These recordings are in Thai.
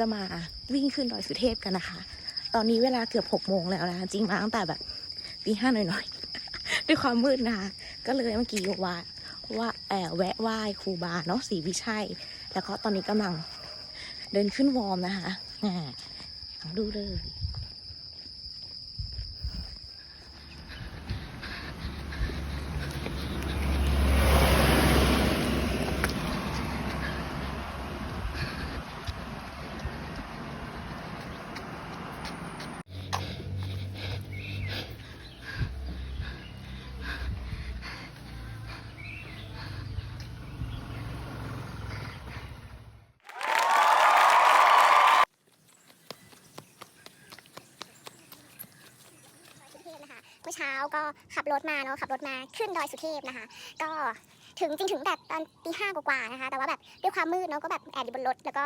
จะมาวิ่งขึ้นดอยสุเทพกันนะคะ ตอนนี้เวลาเกือบหกโมงแล้วนะจริงมาตั้งแต่แบบตีห้าหน่อยๆ ด้วยความมืดนะคะ ก็เลยเมื่อกี้ว่าว่าแอบแวะไหว้ครูบาเนาะศรีวิชัย แล้วก็ตอนนี้กำลังเดินขึ้นวอร์มนะคะดูเลย เช้าก็ขับรถมาเนาะขับรถมาขึ้นดอยสุเทพนะคะ ก็ถึงจริงถึงแบบตอนตีห้ากว่าๆนะคะ แต่ว่าแบบด้วยความมืดเนาะก็แบบแอบอยู่บนรถแล้วก็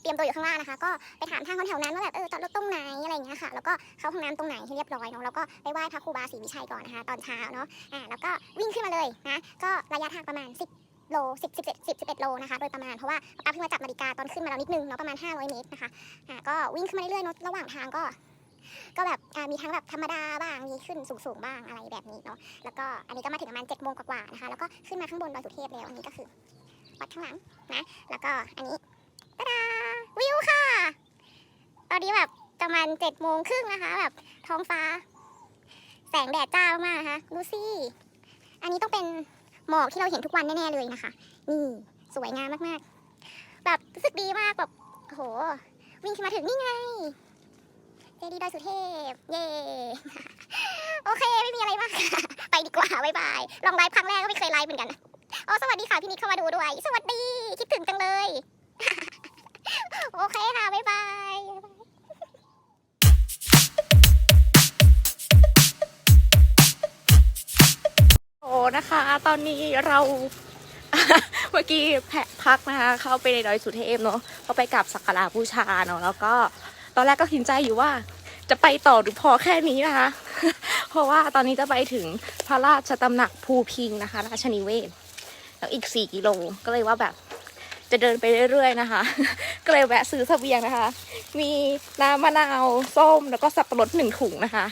เตรียมตัวอยู่ข้างล่างนะคะ ก็ไปถามทางคนแถวนั้นว่าแบบเออจอดรถตรงไหนอะไรอย่างเงี้ยค่ะ แล้วก็เข้าห้องน้ำตรงไหนให้เรียบร้อยเนาะแล้วก็ไปไหว้พระครูบาศรีวิชัยก่อนนะคะ ตอนเช้าเนาะอ่าแล้วก็วิ่งขึ้นมาเลยนะก็ระยะทางประมาณ 10โล10 11 10 11โลนะคะโดยประมาณเพราะว่าป้าเพิ่งมาจับนาฬิกาตอนขึ้นมาแล้วนิดนึงเนาะประมาณ 500 เมตรนะคะอ่าก็วิ่งขึ้นมาเรื่อยๆเนาะระหว่างทางก็ ก็แบบมีทั้งแบบธรรมดาบ้างมีขึ้นสูงๆบ้างอะไรแบบนี้เนาะแล้วก็อันนี้ก็มาถึงประมาณ7จ็ดโมงกว่าๆนะคะแล้วก็ขึ้นมาข้างบนดอยสุเทพแล้วอันนี้ก็คือวัดข้างหลังนะแล้วก็อันนี้ตาดาวิวค่ะ ตอนนี้แบบประมาณ7จ็ดโมงครึ่งนะคะ แบบท้องฟ้า แสงแดดจ้ามากนะคะดูสิอันนี้ต้องเป็นหมอกที่เราเห็นทุกวันแน่ๆเลยนะคะนี่สวยงามมากๆ แบบรู้สึกดีมากแบบโห วิ่งขึ้นมาถึงนี่ไง จดีดอยสุเทพ เย่ โอเค ไม่มีอะไรมากค่ะ ไปดีกว่าบ๊ายบาย ลองไลฟ์ครั้งแรกก็ไม่เคยไลฟ์เหมือนกันนะอ๋อสวัสดีค่ะพี่นิดเข้ามาดูด้วย สวัสดี คิดถึงจังเลย โอเคค่ะบ๊ายบายโอ้นะคะ ตอนนี้เราเมื่อกี้แพะพักนะคะ เข้าไปในดอยสุเทพเนาะเข้าไปกราบสักการะบูชาเนาะแล้วก็ตอนแรกก็คิดใจอยู่ว่า จะไปต่อหรือพอแค่นี้นะคะ เพราะว่าตอนนี้จะไปถึงพระราชตำหนักภูพิงนะคะ ราชนิเวศ แล้วอีก4กิโลก็เลยว่าแบบจะเดินไปเรื่อยๆนะคะ ก็เลยแวะซื้อเสบียงนะคะ มีน้ำมะนาวส้มแล้วก็สับปะรดหนึ่งถุงนะคะ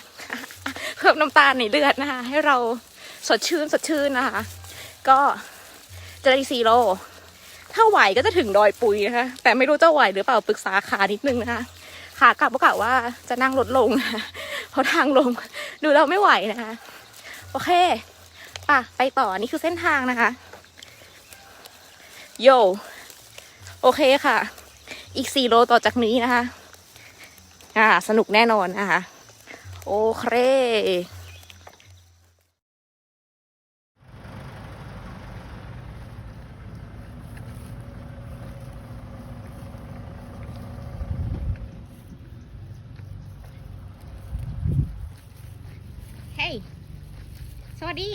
เพิ่มน้ำตาลในเลือดนะคะ ให้เราสดชื่นสดชื่นนะคะ ก็จะได้สี่โล ถ้าไหวก็จะถึงดอยปุยนะคะ แต่ไม่รู้จะไหวหรือเปล่าปรึกษาขานิดนึงนะคะ ขากลับก็กะว่าจะนั่งรถลง เพราะทางลง ดูเราไม่ไหวนะคะ โอเคป่ะไปต่อนนี่คือเส้นทางนะคะ โย โอเคค่ะ อีกสี่โลต่อจากนี้นะคะ อ่า สนุกแน่นอนนะคะ โอเค สวัสดี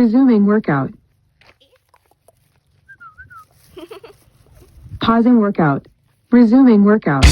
Resuming workout. Pausing workout. Resuming workout.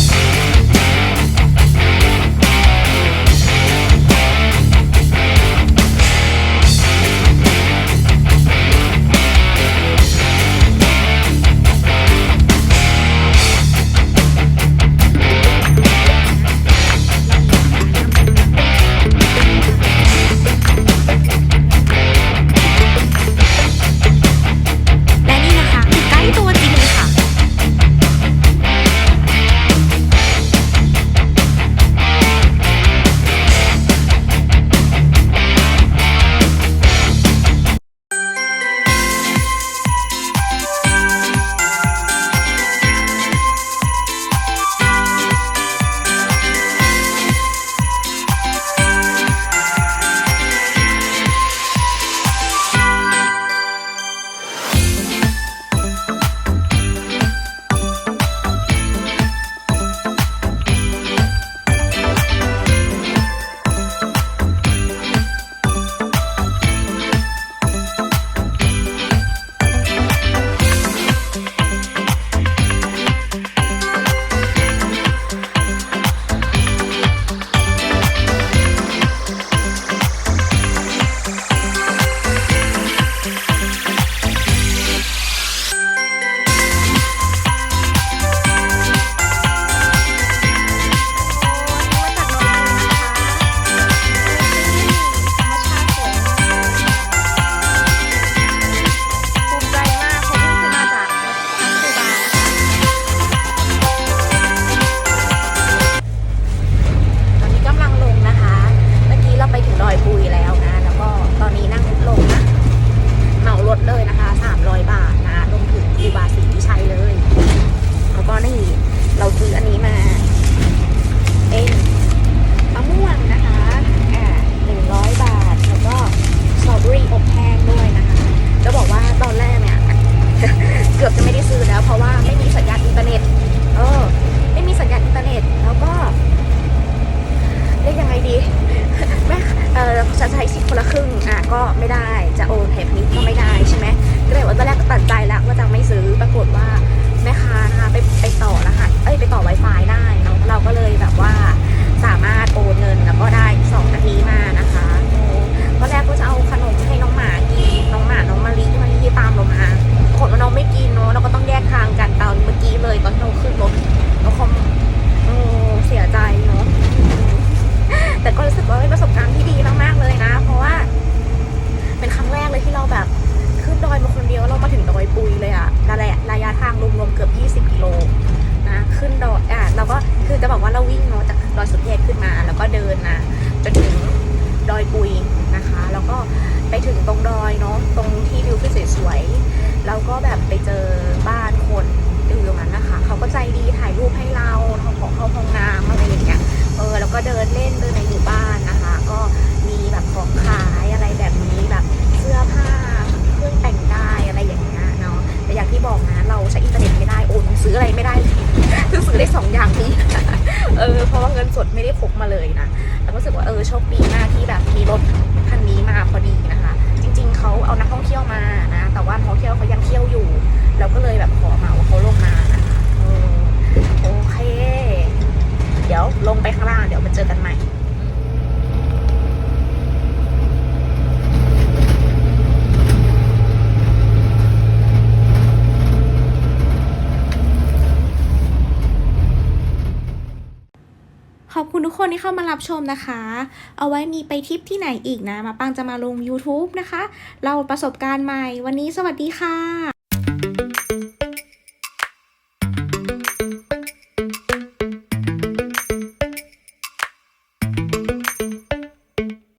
จะใช้สิทธิ์คนละครึ่งอะก็ไม่ได้จะโอนแทบนี้ก็ไม่ได้ใช่ไหมก็เลยว่าตอนแรกตัดใจแล้วว่าจะไม่ซื้อปรากฏว่าแม่ค้านะคะไปไปต่อรหัสเอ้ยไปต่อ Wi-Fi ได้เนาะเราก็เลยแบบว่าสามารถโอนเงินแล้วก็ได้สองอันนี้มานะคะตอนแรกก็จะเอาขนมให้น้องหมากินน้องหมาน้องมะลีที่มาลีที่ตามเรามาขนน้องไม่กินเนาะเราก็ต้องแยกทางกันตอนเมื่อกี้เลยตอนเราขึ้นรถเราคอมเสียใจเนาะแต่ก็รู้สึกว่าประสบการณ์ วยแล้วก็แบบไปเจอบ้านคนอยู่ตรงนั้นนะคะ เขาก็ใจดีถ่ายรูปให้เราทำของเข้าห้องน้ำอะไรอย่างเงี้ย เออ แล้วก็เดินเล่นเดินในหมู่บ้านนะคะ ก็มีแบบของขายอะไรแบบนี้แบบเสื้อผ้าเครื่องแต่งกายอะไรอย่างเงี้ยเนาะ แต่อย่างที่บอกนะเราใช้อินเทอร์เน็ตไม่ได้โอนซื้ออะไรไม่ได้เลยเพิ่งซื้อได้สองอย่างนี้ เออ เพราะว่าเงินสดไม่ได้พกมาเลยนะ แล้วก็รู้สึกว่าเออโชคดีมากที่แบบมีรถคันนี้มาพอดีนะ เขาเอานักท่องเที่ยวมานะ แต่ว่านักท่องเที่ยวเขายังเที่ยวอยู่ เราก็เลยแบบขอเหมาเขาลงมานะคะโอเค เดี๋ยวลงไปข้างล่างเดี๋ยวมาเจอกันใหม่ ขอบคุณทุก คนที่เข้ามารับชมนะคะ เอาไว้มีไปทริปที่ไหนอีกนะ มาปังจะมาลง YouTube นะคะ เราประสบการณ์ใหม่ วันนี้สวัสดีค่ะ